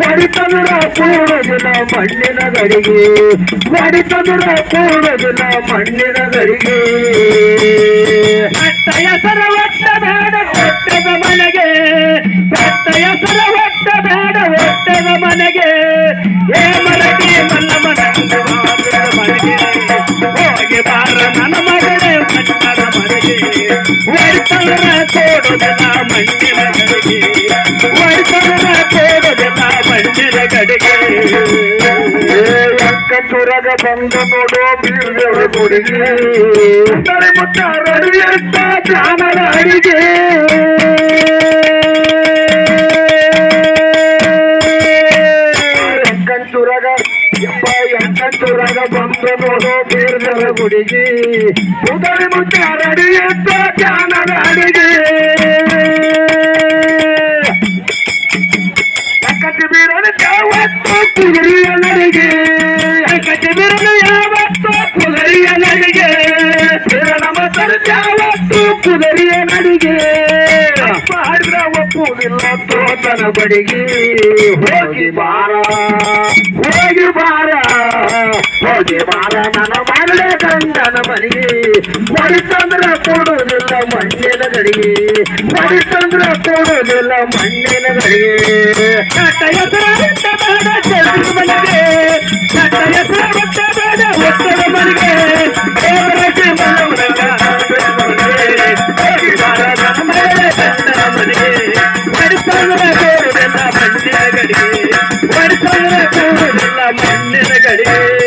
ಒಡಿತಂದ್ರ ಕೂಡೋದಿಲ್ಲ ಮಣ್ಣಿನ ಗಡಿಗೆ ಒಡಿತಂದ್ರ ಕೂಡೋದಿಲ್ಲ ಮಣ್ಣಿನ ಗಡಿಗೆ ಅಟ್ಟಯ ಸರ ಒಟ್ಟ ಬೇಡ ಒಟ್ಟದ ಮನೆಗೆ ಅಟ್ಟಯ ಹೆಸರ ಒಟ್ಟ ಬೇಡ ಒಟ್ಟದ ಮನೆಗೆ ಏ ಮನಗೆ ಮಲ್ಲ ಮನೆಗೆ ಹೋಗಿ ಬಾರ ನನ್ನ ಮಗಳೇ ಮಣ್ಣರ ಮನೆಗೆ ಒಡ್ತವರ ತೋಡುದಲ್ಲ ಮಣ್ಣಿನ ಗಡಿಗೆ ತೋಡುದಲ್ಲ ಮಣ್ಣಿನ ಗಡಿಗೆ ಅಕ್ಕ ಚುರಗ ಬಂದು ನೋಡೋ ಬೀರ್ದೇವ್ರ ಗುಡಿಗೆ ಮುತ್ತರೆ ಮುತ್ತ ರಡಿಯತ್ತ ಜಾನರ ಅಡಿಗೆ ಎಂಕಂಚುರಗ ಎಪ್ಪ ಎಂಕಂಚುರಗ ಬಂದು ನೋಡೋ ಬೀರ್ದೇವ್ರ ಗುಡಿಗೆ ಮುತ್ತರೆ ಮುತ್ತ ರಡಿಯತ್ತ ಜಾನರ ಅಡಿಗೆ ಅಕ್ಕತಿ ಬೀರಲು ಯಾವತ್ತು ಕುದುರೆಯ ನಡಿಗೆ ಬೀರಲು ಯಾವತ್ತು ಕುದುರೆಯ ನಡಿಗೆ ಬೀರನ ಮತರು ಯಾವತ್ತು ಕುದುರೆಯ ನಡಿಗೆ ಮಾಡಿದ್ರ ಒಪ್ಪುವುದಿಲ್ಲ ತೋತನ ಬಡಿಗೆ ಹೋಗಿ ಬಾರ ಹೋಗಿ ಬಾರ ಹೋಗಿ ಬಾರ ನನ್ನ ಮಾಡಲೇ ಗಂಡನ ಮನೆಗೆ ಮಡಿತಂದ್ರ ಕೊಡುವುದಿಲ್ಲ ಮಣ್ಣಿನ ಗಡಿಗೆ ಮಡಿತಂದ್ರ ಕೊಡುವುದಿಲ್ಲ ಮಣ್ಣಿನ ಗಡಿಗೆ மண்ணின கடியே